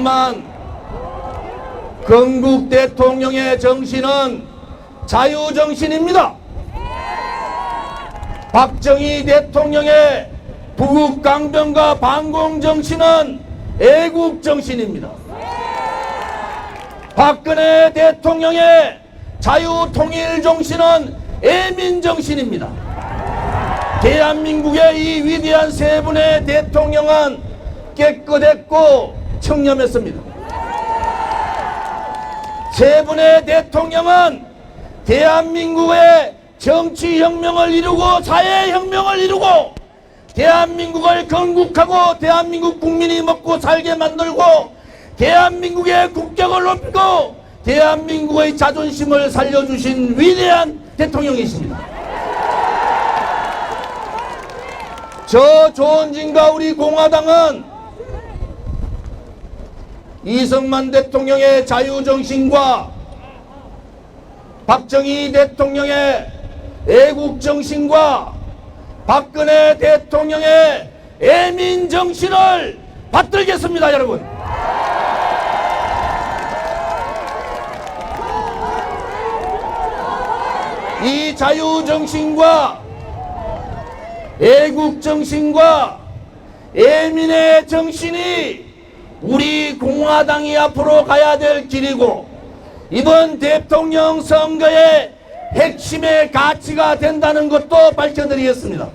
하지만 건국 대통령의 정신은 자유정신입니다. 박정희 대통령의 부국 강병과 반공 정신은 애국 정신입니다. 박근혜 대통령의 자유 통일 정신은 애민 정신입니다. 대한민국의 이 위대한 세 분의 대통령은 깨끗했고 청렴했습니다. 세 분의 대통령은 대한민국의 정치혁명을 이루고 사회혁명을 이루고 대한민국을 건국하고 대한민국 국민이 먹고 살게 만들고 대한민국의 국격을 높이고 대한민국의 자존심을 살려주신 위대한 대통령이십니다. 저 조원진과 우리 공화당은 이승만 대통령의 자유정신과 박정희 대통령의 애국정신과 박근혜 대통령의 애민정신을 받들겠습니다, 여러분. 이 자유정신과 애국정신과 애민의 정신이 우리 공화당이 앞으로 가야 될 길이고 이번 대통령 선거의 핵심의 가치가 된다는 것도 밝혀드리겠습니다.